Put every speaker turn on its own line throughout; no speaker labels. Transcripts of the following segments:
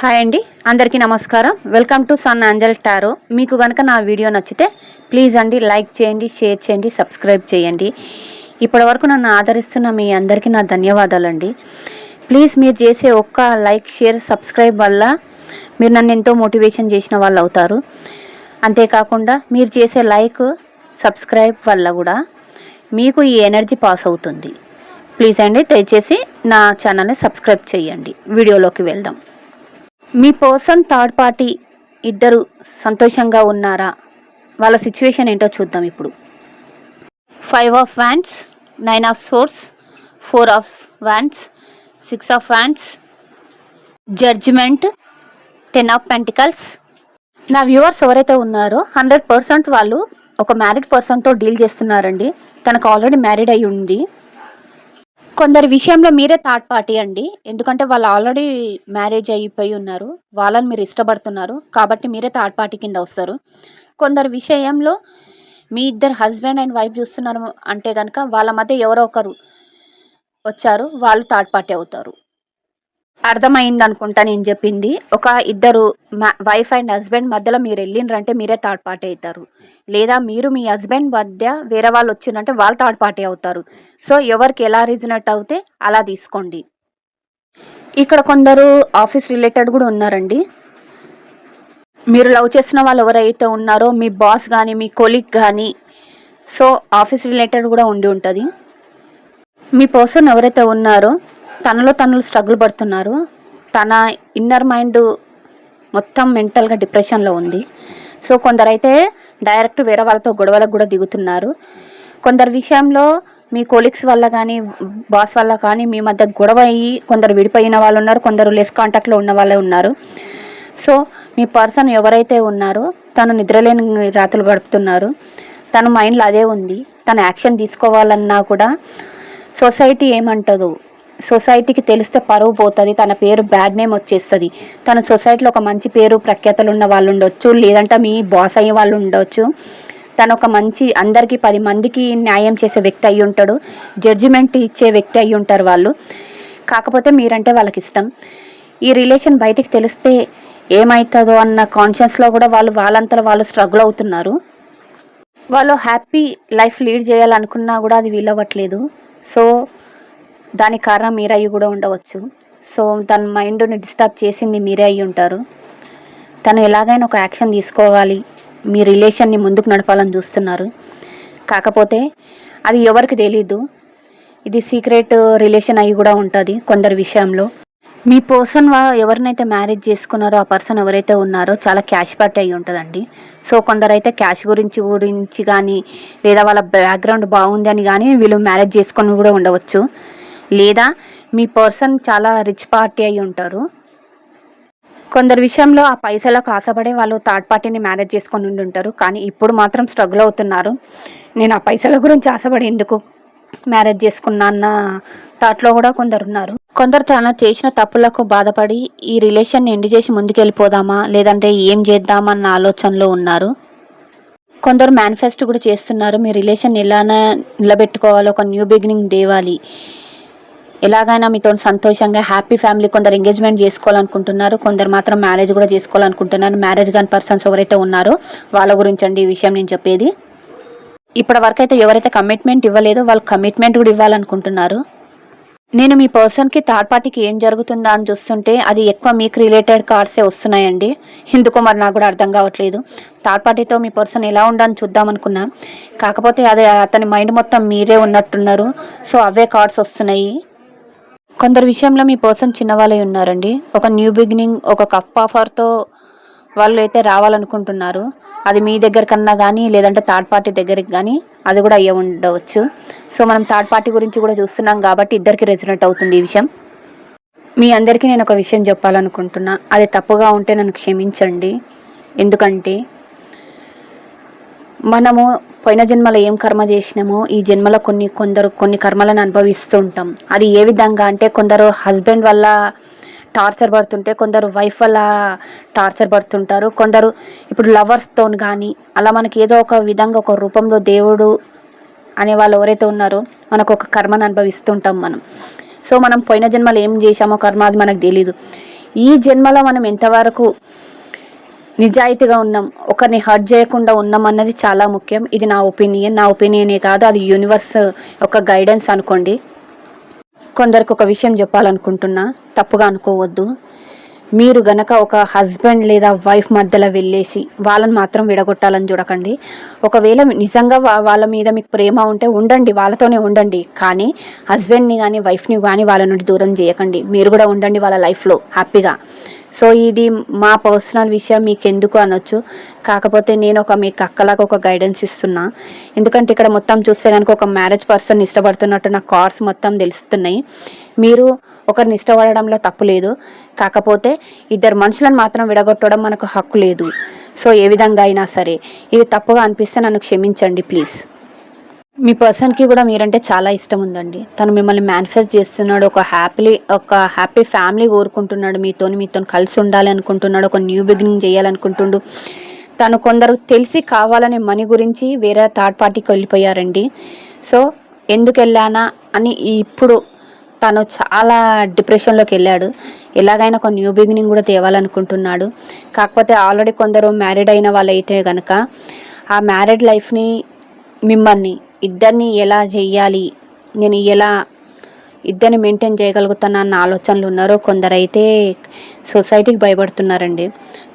Hi అండి అందరికీ నమస్కారం. వెల్కమ్ టు సన్ అంజల్ టారో. మీకు కనుక నా వీడియో నచ్చితే ప్లీజ్ అండి లైక్ చేయండి షేర్ చేయండి సబ్స్క్రైబ్ చేయండి. ఇప్పటి వరకు నన్ను ఆదరిస్తున్న మీ అందరికీ నా ధన్యవాదాలండి. ప్లీజ్ మీరు చేసే ఒక్క లైక్ షేర్ సబ్స్క్రైబ్ వల్ల మీరు నన్ను ఎంతో మోటివేషన్ చేసిన వాళ్ళు అవుతారు. అంతేకాకుండా మీరు చేసే లైక్ సబ్స్క్రైబ్ వల్ల కూడా మీకు ఈ ఎనర్జీ పాస్ అవుతుంది. ప్లీజ్ అండి దయచేసి నా ఛానల్ని సబ్స్క్రైబ్ చేయండి. వీడియోలోకి వెళ్దాం. మీ పర్సన్ థర్డ్ పార్టీ ఇద్దరు సంతోషంగా ఉన్నారా? వాళ్ళ సిచ్యువేషన్ ఏంటో చూద్దాం ఇప్పుడు. Five of wands nine of swords four of wands six of wands judgement ten of pentacles. నా వ్యూవర్స్ ఎవరైతే ఉన్నారో హండ్రెడ్ పర్సెంట్ వాళ్ళు ఒక మ్యారీడ్ పర్సన్తో డీల్ చేస్తున్నారండి. తనకు ఆల్రెడీ మ్యారీడ్ అయి ఉంది. కొందరి విషయంలో మీరే థర్డ్ పార్టీ అండి. ఎందుకంటే వాళ్ళు ఆల్రెడీ మ్యారేజ్ అయిపోయి ఉన్నారు. వాళ్ళని మీరు ఇష్టపడుతున్నారు. కాబట్టి మీరే థర్డ్ పార్టీ కింద వస్తారు. కొందరి విషయంలో మీ ఇద్దరు హస్బెండ్ అండ్ వైఫ్ చూస్తున్నారు అంటే కనుక వాళ్ళ మధ్య ఎవరో ఒకరు వచ్చారు. వాళ్ళు థర్డ్ పార్టీ అవుతారు. అర్థమైంది అనుకుంటా నేను చెప్పింది. ఒక ఇద్దరు వైఫ్ అండ్ హస్బెండ్ మధ్యలో మీరు వెళ్ళిండ్రంటే మీరే థర్డ్ పార్టీ అవుతారు. లేదా మీరు మీ హస్బెండ్ మధ్య వేరే వాళ్ళు వచ్చిందంటే వాళ్ళు థర్డ్ పార్టీ అవుతారు. సో ఎవరికి ఎలా రీజనట్ అవుతే అలా తీసుకోండి. ఇక్కడ కొందరు ఆఫీస్ రిలేటెడ్ కూడా ఉన్నారండి. మీరు లవ్ చేసిన వాళ్ళు ఎవరైతే ఉన్నారో మీ బాస్ కానీ మీ కొలీగ్ కానీ సో ఆఫీస్ రిలేటెడ్ కూడా ఉండి ఉంటుంది. మీ పర్సన్ ఎవరైతే ఉన్నారో తనలో తనలు స్ట్రగుల్ పడుతున్నారు. తన ఇన్నర్ మైండ్ మొత్తం మెంటల్గా డిప్రెషన్లో ఉంది. సో కొందరైతే డైరెక్ట్ వేరే వాళ్ళతో గొడవలకు కూడా దిగుతున్నారు. కొందరి విషయంలో మీ కోలిక్స్ వల్ల కానీ బాస్ వల్ల కానీ మీ మధ్య గొడవ అయ్యి కొందరు విడిపోయిన వాళ్ళు ఉన్నారు కొందరు లెస్ కాంటాక్ట్లో ఉన్న వాళ్ళే ఉన్నారు. సో మీ పర్సన్ ఎవరైతే ఉన్నారో తను నిద్రలేని రాత్రులు గడుపుతున్నారు. తన మైండ్లో అదే ఉంది. తన యాక్షన్ తీసుకోవాలన్నా కూడా సొసైటీ ఏమంటదు సొసైటీకి తెలిస్తే పరువు పోతుంది తన పేరు బ్యాడ్ నేమ్ వచ్చేస్తుంది. తన సొసైటీలో ఒక మంచి పేరు ప్రఖ్యాతలు ఉన్న వాళ్ళు ఉండొచ్చు లేదంటే మీ బాస్ అయ్యే వాళ్ళు ఉండొచ్చు. తను ఒక మంచి అందరికీ పది మందికి న్యాయం చేసే వ్యక్తి అయి ఉంటాడు జడ్జిమెంట్ ఇచ్చే వ్యక్తి అయి ఉంటారు వాళ్ళు. కాకపోతే మీరంటే వాళ్ళకి ఇష్టం. ఈ రిలేషన్ బయటికి తెలిస్తే ఏమవుతుందో అన్న కాన్షియస్లో కూడా వాళ్ళు వాళ్ళంతా వాళ్ళు స్ట్రగుల్ అవుతున్నారు. వాళ్ళు హ్యాపీ లైఫ్ లీడ్ చేయాలనుకున్నా కూడా అది వీలవ్వట్లేదు. సో దానికి కారణం మీరే అయ్యి కూడా ఉండవచ్చు. సో తన మైండ్ని డిస్టర్బ్ చేసింది మీరే అయ్యి ఉంటారు. తను ఎలాగైనా ఒక యాక్షన్ తీసుకోవాలి. మీ రిలేషన్ని ముందుకు నడపాలని చూస్తున్నారు. కాకపోతే అది ఎవరికి తెలీదు. ఇది సీక్రెట్ రిలేషన్ అయ్యి కూడా ఉంటుంది కొందరి విషయంలో. మీ పర్సన్ ఎవరినైతే మ్యారేజ్ చేసుకున్నారో ఆ పర్సన్ ఎవరైతే ఉన్నారో చాలా క్యాష్ పార్టీ అయి ఉంటుందండి. సో కొందరైతే క్యాష్ గురించి గురించి కానీ లేదా వాళ్ళ బ్యాక్గ్రౌండ్ బాగుంది అని కానీ వీళ్ళు మ్యారేజ్ చేసుకొని కూడా ఉండవచ్చు. లేదా మీ పర్సన్ చాలా రిచ్ పార్టీ అయి ఉంటారు. కొందరి విషయంలో ఆ పైసలకు ఆశపడే వాళ్ళు థర్డ్ పార్టీని మేనేజ్ చేసుకొని ఉండి ఉంటారు. కానీ ఇప్పుడు మాత్రం స్ట్రగుల్ అవుతున్నారు. నేను ఆ పైసల గురించి ఆశపడి ఎందుకు మ్యారేజ్ చేసుకున్నా అన్న థాట్లో కూడా కొందరు ఉన్నారు. కొందరు తన చేసిన తప్పులకు బాధపడి ఈ రిలేషన్ ఎండ్ చేసి ముందుకెళ్ళిపోదామా? లేదంటే ఏం చేద్దామన్న ఆలోచనలో ఉన్నారు. కొందరు మేనిఫెస్టో కూడా చేస్తున్నారు. మీ రిలేషన్ ఎలా నిలబెట్టుకోవాలి ఒక న్యూ బిగినింగ్ దేవాలి. ఎలాగైనా మీతో సంతోషంగా హ్యాపీ ఫ్యామిలీ కొందరు ఎంగేజ్మెంట్ చేసుకోవాలనుకుంటున్నారు కొందరు మాత్రం మ్యారేజ్ కూడా చేసుకోవాలనుకుంటున్నారు. మ్యారేజ్ కాని పర్సన్స్ ఎవరైతే ఉన్నారో వాళ్ళ గురించి అండి ఈ విషయం నేను చెప్పేది. ఇప్పటి వరకు అయితే ఎవరైతే కమిట్మెంట్ ఇవ్వలేదో వాళ్ళు కమిట్మెంట్ కూడా ఇవ్వాలనుకుంటున్నారు. నేను మీ పర్సన్కి థర్డ్ పార్టీకి ఏం జరుగుతుందా అని చూస్తుంటే అది ఎక్కువ మీకు రిలేటెడ్ కార్డ్సే వస్తున్నాయండి. ఎందుకో మరి నాకు కూడా అర్థం కావట్లేదు. థర్డ్ పార్టీతో మీ పర్సన్ ఎలా ఉండాలని చూద్దాం అనుకున్నా. కాకపోతే అది అతని మైండ్ మొత్తం మీరే ఉన్నట్టున్నారు. సో అవే కార్డ్స్ వస్తున్నాయి. కొందరు విషయంలో మీ పర్సన్ చిన్నవాళ్ళై ఉన్నారండి. ఒక న్యూ బిగినింగ్ ఒక కప్ ఆఫర్తో వాళ్ళు అయితే రావాలనుకుంటున్నారు. అది మీ దగ్గర కన్నా కానీ లేదంటే థర్డ్ పార్టీ దగ్గరికి కానీ అది కూడా అయ్యే ఉండవచ్చు. సో మనం థర్డ్ పార్టీ గురించి కూడా చూస్తున్నాం కాబట్టి ఇద్దరికి రెసిడెంట్ అవుతుంది ఈ విషయం. మీ అందరికీ నేను ఒక విషయం చెప్పాలనుకుంటున్నా. అది తప్పుగా ఉంటే నన్ను క్షమించండి. ఎందుకంటే మనము పోయిన జన్మలో ఏం కర్మ చేసినామో ఈ జన్మలో కొన్ని కొందరు కొన్ని కర్మలను అనుభవిస్తూ ఉంటాం. అది ఏ విధంగా అంటే కొందరు హస్బెండ్ వల్ల టార్చర్ పడుతుంటే కొందరు వైఫ్ వల్ల టార్చర్ పడుతుంటారు. కొందరు ఇప్పుడు లవర్స్తో కానీ అలా మనకి ఏదో ఒక విధంగా ఒక రూపంలో దేవుడు అనే వాళ్ళు ఎవరైతే ఉన్నారో మనకు ఒక కర్మను అనుభవిస్తుంటాం మనం. సో మనం పోయిన జన్మలో ఏం చేశామో కర్మ అది మనకు తెలీదు. ఈ జన్మలో మనం ఎంతవరకు నిజాయితీగా ఉన్నాం ఒకరిని హర్ట్ చేయకుండా ఉన్నాం అన్నది చాలా ముఖ్యం. ఇది నా ఒపీనియన్. నా ఒపీనియనే కాదు అది యూనివర్స్ ఒక గైడెన్స్ అనుకోండి. కొందరికి ఒక విషయం చెప్పాలనుకుంటున్నా తప్పుగా అనుకోవద్దు. మీరు గనక ఒక హస్బెండ్ లేదా వైఫ్ మధ్యలో వెళ్ళేసి వాళ్ళని మాత్రం విడగొట్టాలని చూడకండి. ఒకవేళ నిజంగా వా- వాళ్ళ మీద మీకు ప్రేమ ఉంటే ఉండండి వాళ్ళతోనే ఉండండి. కానీ హస్బెండ్ని కానీ వైఫ్ని కానీ వాళ్ళ నుండి దూరం చేయకండి. మీరు కూడా ఉండండి వాళ్ళ లైఫ్లో హ్యాపీగా. సో ఇది మా పర్సనల్ విషయం మీకు ఎందుకు అనొచ్చు? కాకపోతే నేను ఒక మీకు అక్కలాగా ఒక గైడెన్స్ ఇస్తున్నా. ఎందుకంటే ఇక్కడ మొత్తం చూస్తే కనుక ఒక మ్యారేజ్ పర్సన్ ఇష్టపడుతున్నట్టు నా కార్స్ మొత్తం తెలుస్తున్నాయి. మీరు ఒకరిని ఇష్టపడడంలో తప్పు లేదు. కాకపోతే ఇద్దరు మనుషులను మాత్రం విడగొట్టడం మనకు హక్కు లేదు. సో ఏ విధంగా అయినా సరే ఇది తప్పుగా అనిపిస్తే నన్ను క్షమించండి ప్లీజ్. మీ పర్సన్కి కూడా మీరంటే చాలా ఇష్టం ఉందండి. తను మిమ్మల్ని మేనిఫెస్ట్ చేస్తున్నాడు ఒక హ్యాపీలీ ఒక హ్యాపీ ఫ్యామిలీ కోరుకుంటున్నాడు మీతో మీతో కలిసి ఉండాలి అనుకుంటున్నాడు ఒక న్యూ బిగినింగ్ చేయాలనుకుంటుండు. తను కొందరు తెలిసి కావాలనే మనీ గురించి వేరే థర్డ్ పార్టీకి వెళ్ళిపోయారండి. సో ఎందుకు వెళ్ళానా అని ఇప్పుడు తను చాలా డిప్రెషన్లోకి వెళ్ళాడు. ఎలాగైనా ఒక న్యూ బిగినింగ్ కూడా తేవాలనుకుంటున్నాడు. కాకపోతే ఆల్రెడీ కొందరు మ్యారీడ్ అయిన వాళ్ళు అయితే కనుక ఆ మ్యారీడ్ లైఫ్ని మిమ్మల్ని ఇద్దరిని ఎలా చేయాలి? నేను ఎలా ఇద్దరిని మెయింటైన్ చేయగలుగుతాను అన్న ఆలోచనలు ఉన్నారో కొందరైతే సొసైటీకి భయపడుతున్నారండి.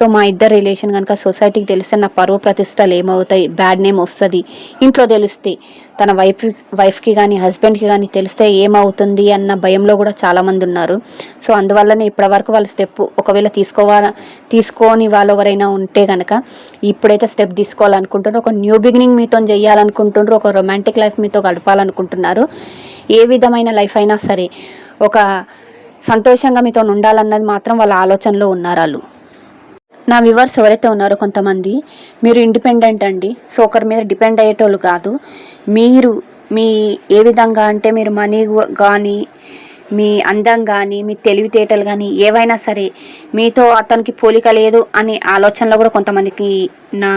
సో మా ఇద్దరు రిలేషన్ కనుక సొసైటీకి తెలిస్తే నా పరువు ప్రతిష్టలు ఏమవుతాయి? బ్యాడ్ నేమ్ వస్తుంది. ఇంట్లో తెలిస్తే తన వైఫ్ వైఫ్కి కానీ హస్బెండ్కి కానీ తెలిస్తే ఏమవుతుంది అన్న భయంలో కూడా చాలామంది ఉన్నారు సో అందువల్లనే ఇప్పటివరకు వాళ్ళ స్టెప్ ఒకవేళ తీసుకోవాల తీసుకోని వాళ్ళు ఎవరైనా ఉంటే కనుక ఇప్పుడైతే స్టెప్ తీసుకోవాలనుకుంటున్నారు. ఒక న్యూ బిగినింగ్ మీతో చేయాలనుకుంటున్నారు ఒక రొమాంటిక్ లైఫ్ మీతో గడపాలనుకుంటున్నారు. ఏ విధమైన లైఫ్ అయినా సరే ఒక సంతోషంగా మీతో ఉండాలన్నది మాత్రం వాళ్ళ ఆలోచనలో ఉన్నారు వాళ్ళు. నా వ్యూవర్స్ ఎవరైతే ఉన్నారో కొంతమంది మీరు ఇండిపెండెంట్ అండి. సో ఒకరి మీద డిపెండ్ అయ్యేటోళ్ళు కాదు. మీరు మీ ఏ విధంగా అంటే మీరు మనీ కానీ మీ అందం కానీ మీ తెలివితేటలు కానీ ఏవైనా సరే మీతో అతనికి పోలిక లేదు అనే ఆలోచనలో కూడా కొంతమందికి నా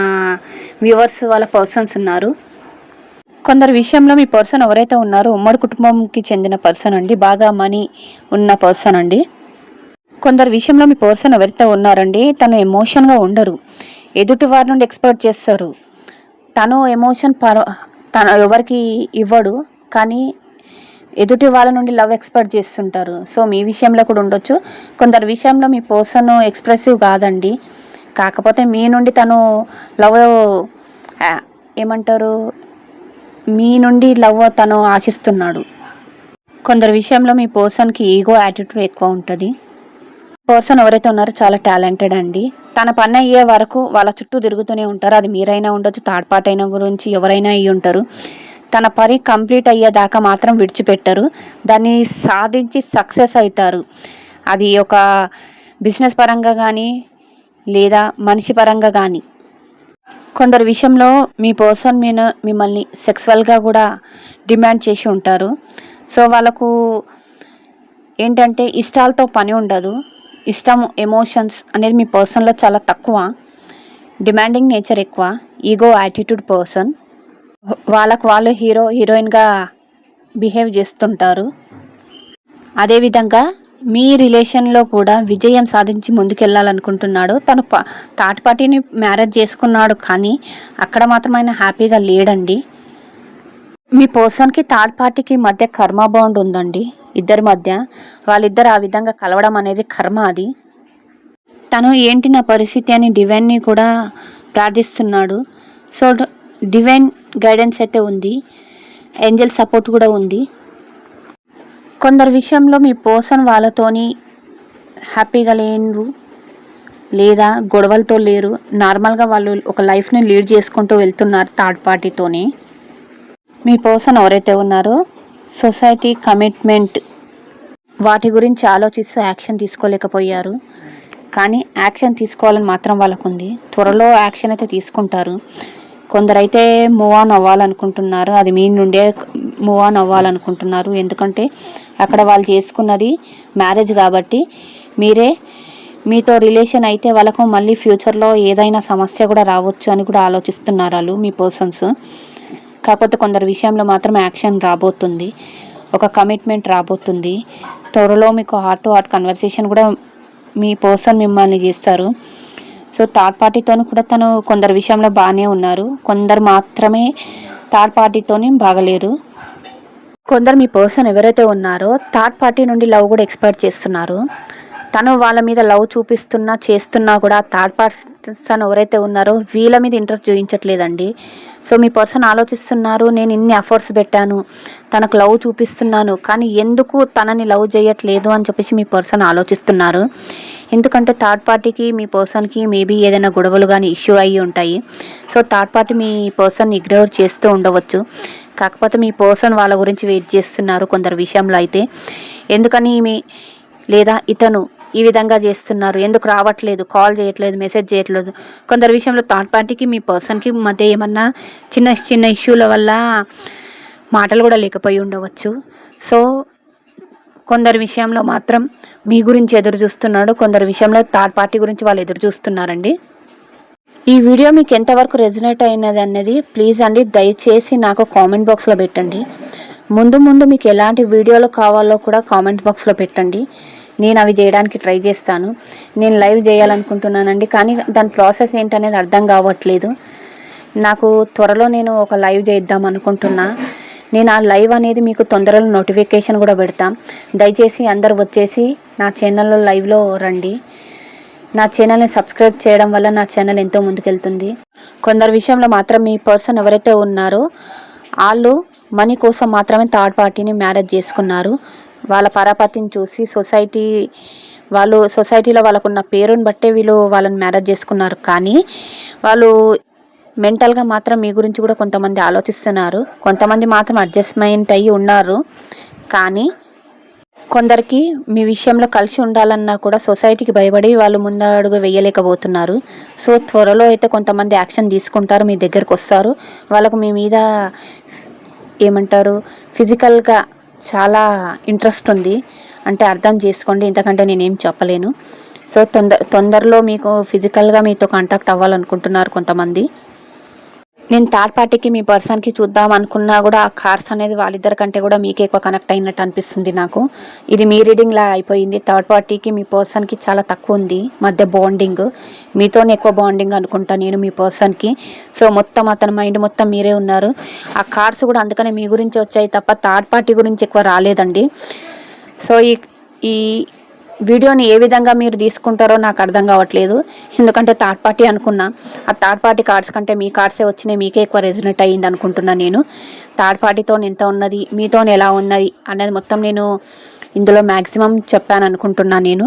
వ్యూవర్స్ వాళ్ళ పర్సన్స్ ఉన్నారు. కొందరు విషయంలో మీ పర్సన్ ఎవరైతే ఉన్నారో ఉమ్మడి కుటుంబంకి చెందిన పర్సన్ అండి. బాగా మనీ ఉన్న పర్సన్ అండి. కొందరు విషయంలో మీ పర్సన్ ఎవరితో ఉన్నారండి తను ఎమోషన్గా ఉండరు. ఎదుటి వారి నుండి ఎక్స్పెక్ట్ చేస్తారు. తను ఎమోషన్ పర తను ఎవరికి ఇవ్వడు కానీ ఎదుటి వాళ్ళ నుండి లవ్ ఎక్స్పెక్ట్ చేస్తుంటారు. సో మీ విషయంలో కూడా ఉండొచ్చు. కొందరు విషయంలో మీ పర్సన్ ఎక్స్ప్రెసివ్ కాదండి. కాకపోతే మీ నుండి తను లవ్ ఏమంటారు? మీ నుండి లవ్ తను ఆశిస్తున్నాడు. కొందరు విషయంలో మీ పర్సన్కి ఈగో యాటిట్యూడ్ ఎక్కువ ఉంటుంది. పర్సన్ ఎవరైతే ఉన్నారో చాలా టాలెంటెడ్ అండి. తన పని అయ్యే వరకు వాళ్ళ చుట్టూ తిరుగుతూనే ఉంటారు. అది మీరైనా ఉండొచ్చు థర్డ్ పార్ట్ అయిన గురించి ఎవరైనా అయ్యి ఉంటారు. తన పని కంప్లీట్ అయ్యేదాకా మాత్రం విడిచిపెట్టరు. దాన్ని సాధించి సక్సెస్ అవుతారు అది ఒక బిజినెస్ పరంగా కానీ లేదా మనిషి పరంగా కానీ కొందరు విషయంలో మీ పర్సన్ మీద మిమ్మల్ని సెక్సువల్గా కూడా డిమాండ్ చేసి ఉంటారు. సో వాళ్ళకు ఏంటంటే ఇష్టాలతో పని ఉండదు. ఇష్టం ఎమోషన్స్ అనేది మీ పర్సన్లో చాలా తక్కువ. డిమాండింగ్ నేచర్ ఎక్కువ. ఈగో యాటిట్యూడ్ పర్సన్ వాళ్ళకు వాళ్ళు హీరో హీరోయిన్గా బిహేవ్ చేస్తుంటారు. అదేవిధంగా మీ రిలేషన్లో కూడా విజయం సాధించి ముందుకెళ్ళాలనుకుంటున్నాడు. తను ప థర్డ్ పార్టీని మ్యారేజ్ చేసుకున్నాడు కానీ అక్కడ మాత్రం ఆయన హ్యాపీగా లేడండి. మీ పర్సన్కి థర్డ్ పార్టీకి మధ్య కర్మ బాండ్ ఉందండి. ఇద్దరి మధ్య. వాళ్ళిద్దరు ఆ విధంగా కలవడం అనేది కర్మ అది. తను ఏంటి నా పరిస్థితి అని డివైన్ని కూడా ప్రార్థిస్తున్నాడు. సో డివైన్ గైడెన్స్ అయితే ఉంది. ఏంజల్ సపోర్ట్ కూడా ఉంది. కొందరు విషయంలో మీ పర్సన్ వాళ్ళతోని హ్యాపీగా లేరు లేదా గొడవలతో లేరు. నార్మల్గా వాళ్ళు ఒక లైఫ్ని లీడ్ చేసుకుంటూ వెళ్తున్నారు థర్డ్ పార్టీతోని మీ పర్సన్ ఎవరైతే ఉన్నారో సొసైటీ కమిట్మెంట్ వాటి గురించి ఆలోచిస్తూ యాక్షన్ తీసుకోలేకపోయారు. కానీ యాక్షన్ తీసుకోవాలని మాత్రం వాళ్ళకు ఉంది త్వరలో యాక్షన్ అయితే తీసుకుంటారు. కొందరైతే మూవ్ ఆన్ అవ్వాలనుకుంటున్నారు. అది మీ నుండే మూవ్ ఆన్ అవ్వాలనుకుంటున్నారు. ఎందుకంటే అక్కడ వాళ్ళు చేసుకున్నది మ్యారేజ్ కాబట్టి మీరే మీతో రిలేషన్ అయితే వాళ్ళకు మళ్ళీ ఫ్యూచర్లో ఏదైనా సమస్య కూడా రావచ్చు అని కూడా ఆలోచిస్తున్నారు వాళ్ళు మీ పర్సన్స్. కాకపోతే కొందరు విషయంలో మాత్రం యాక్షన్ రాబోతుంది. ఒక కమిట్మెంట్ రాబోతుంది. త్వరలో మీకు హార్ట్ టు హార్ట్ కన్వర్సేషన్ కూడా మీ పర్సన్ మిమ్మల్ని చేస్తారు. సో థర్డ్ పార్టీతో కూడా తను కొందరు విషయంలో బాగానే ఉన్నారు. కొందరు మాత్రమే థర్డ్ పార్టీతోని బాగలేరు. కొందరు మీ పర్సన్ ఎవరైతే ఉన్నారో థర్డ్ పార్టీ నుండి లవ్ కూడా ఎక్స్పెక్ట్ చేస్తున్నారు. తను వాళ్ళ మీద లవ్ చూపిస్తున్నా చేస్తున్నా కూడా థర్డ్ పర్సన్ ఎవరైతే ఉన్నారో వీళ్ళ మీద ఇంట్రెస్ట్ చూపించట్లేదండి. సో మీ పర్సన్ ఆలోచిస్తున్నారు నేను ఇన్ని ఎఫర్ట్స్ పెట్టాను తనకు లవ్ చూపిస్తున్నాను కానీ ఎందుకు తనని లవ్ చేయట్లేదు అని చెప్పేసి మీ పర్సన్ ఆలోచిస్తున్నారు. ఎందుకంటే థర్డ్ పార్టీకి మీ పర్సన్కి మేబీ ఏదైనా గొడవలు కానీ ఇష్యూ అయ్యి ఉంటాయి. సో థర్డ్ పార్టీ మీ పర్సన్ ఇగ్నోర్ చేస్తూ ఉండవచ్చు. కాకపోతే మీ పర్సన్ వాళ్ళ గురించి వెయిట్ చేస్తున్నారు కొందరు విషయంలో అయితే. ఎందుకని మీ లేదా ఇతను ఈ విధంగా చేస్తున్నారు. ఎందుకు రావట్లేదు? కాల్ చేయట్లేదు మెసేజ్ చేయట్లేదు. కొందరు విషయంలో థర్డ్ పార్టీకి మీ పర్సన్కి మధ్య ఏమన్నా చిన్న చిన్న ఇష్యూల వల్ల మాటలు కూడా లేకపోయి ఉండవచ్చు. సో కొందరి విషయంలో మాత్రం మీ గురించి ఎదురు చూస్తున్నాడు. కొందరి విషయంలో థర్డ్ పార్టీ గురించి వాళ్ళు ఎదురు చూస్తున్నారండి. ఈ వీడియో మీకు ఎంతవరకు రెజినేట్ అయినది అనేది ప్లీజ్ అండి దయచేసి నాకు కామెంట్ బాక్స్లో పెట్టండి. ముందు ముందు మీకు ఎలాంటి వీడియోలు కావాలో కూడా కామెంట్ బాక్స్లో పెట్టండి. నేను అవి చేయడానికి ట్రై చేస్తాను. నేను లైవ్ చేయాలనుకుంటున్నానండి కానీ దాని ప్రాసెస్ ఏంటనేది అర్థం కావట్లేదు. నాకు త్వరలో నేను ఒక లైవ్ చేద్దాం అనుకుంటున్నా. నేను ఆ లైవ్ అనేది మీకు తొందరలో నోటిఫికేషన్ కూడా పెడతాం. దయచేసి అందరు వచ్చేసి నా ఛానల్లో లైవ్లో రండి. నా ఛానల్ని సబ్స్క్రైబ్ చేయడం వల్ల నా ఛానల్ ఎంతో ముందుకెళ్తుంది. కొందరు విషయంలో మాత్రం మీ పర్సన్ ఎవరైతే ఉన్నారో వాళ్ళు మనీ కోసం మాత్రమే థర్డ్ పార్టీని మ్యారేజ్ చేసుకున్నారు. వాళ్ళ పరాపతిని చూసి సొసైటీ వాళ్ళు సొసైటీలో వాళ్ళకున్న పేరుని బట్టే వీళ్ళు వాళ్ళని మ్యారేజ్ చేసుకున్నారు. కానీ వాళ్ళు మెంటల్గా మాత్రం మీ గురించి కూడా కొంతమంది ఆలోచిస్తున్నారు. కొంతమంది మాత్రం అడ్జస్ట్మెంట్ అయ్యి ఉన్నారు. కానీ కొందరికి మీ విషయంలో కలిసి ఉండాలన్నా కూడా సొసైటీకి భయపడి వాళ్ళు ముందడుగు వేయలేకపోతున్నారు. సో త్వరలో అయితే కొంతమంది యాక్షన్ తీసుకుంటారు మీ దగ్గరకు వస్తారు. వాళ్ళకు మీ మీద ఏమంటారు ఫిజికల్గా చాలా ఇంట్రెస్ట్ ఉంది. అంటే అర్థం చేసుకోండి. ఇంతకంటే నేనేం చెప్పలేను. సో తొందర తొందరలో మీకు ఫిజికల్గా మీతో కాంటాక్ట్ అవ్వాలనుకుంటున్నారు కొంతమంది. నేను థర్డ్ పార్టీకి మీ పర్సన్కి చూద్దాం అనుకున్నా కూడా ఆ కార్స్ అనేది వాళ్ళిద్దరి కంటే కూడా మీకే ఎక్కువ కనెక్ట్ అయినట్టు అనిపిస్తుంది నాకు. ఇది మీ రీడింగ్లా అయిపోయింది. థర్డ్ పార్టీకి మీ పర్సన్కి చాలా తక్కువ ఉంది. మధ్య బాండింగ్ మీతోనే ఎక్కువ బాండింగ్ అనుకుంటా నేను మీ పర్సన్కి సో మొత్తం అతని మైండ్ మొత్తం మీరే ఉన్నారు. ఆ కార్స్ కూడా అందుకనే మీ గురించి వచ్చాయి తప్ప థర్డ్ పార్టీ గురించి ఎక్కువ రాలేదండి. సో ఈ ఈ వీడియోని ఏ విధంగా మీరు తీసుకుంటారో నాకు అర్థం కావట్లేదు. ఎందుకంటే థర్డ్ పార్టీ అనుకున్నా. ఆ థర్డ్ పార్టీ కార్డ్స్ కంటే మీ కార్డ్సే వచ్చినాయి మీకే ఎక్కువ రెజినెట్ అయ్యింది అనుకుంటున్నా నేను. థర్డ్ పార్టీతో ఎంత ఉన్నది మీతో ఎలా ఉన్నది అనేది మొత్తం నేను ఇందులో మ్యాక్సిమం చెప్పాను అనుకుంటున్నాను నేను.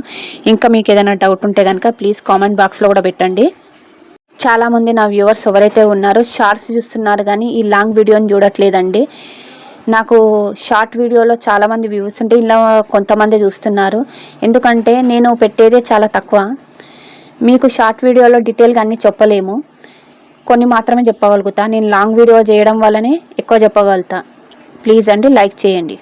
ఇంకా మీకు ఏదైనా డౌట్ ఉంటే కనుక ప్లీజ్ కామెంట్ బాక్స్లో కూడా పెట్టండి. చాలామంది నా వ్యూవర్స్ ఎవరైతే ఉన్నారో షార్ట్స్ చూస్తున్నారు కానీ ఈ లాంగ్ వీడియోని చూడట్లేదండి. నాకు షార్ట్ వీడియోలో చాలామంది వ్యూస్ ఉంటే ఇలా కొంతమంది చూస్తున్నారు. ఎందుకంటే నేను పెట్టేదే చాలా తక్కువ. మీకు షార్ట్ వీడియోలో డీటెయిల్గా అన్నీ చెప్పలేము. కొన్ని మాత్రమే చెప్పగలుగుతా. నేను లాంగ్ వీడియో చేయడం వల్లనే ఎక్కువ చెప్పగలుగుతా. ప్లీజ్ అండి లైక్ చేయండి.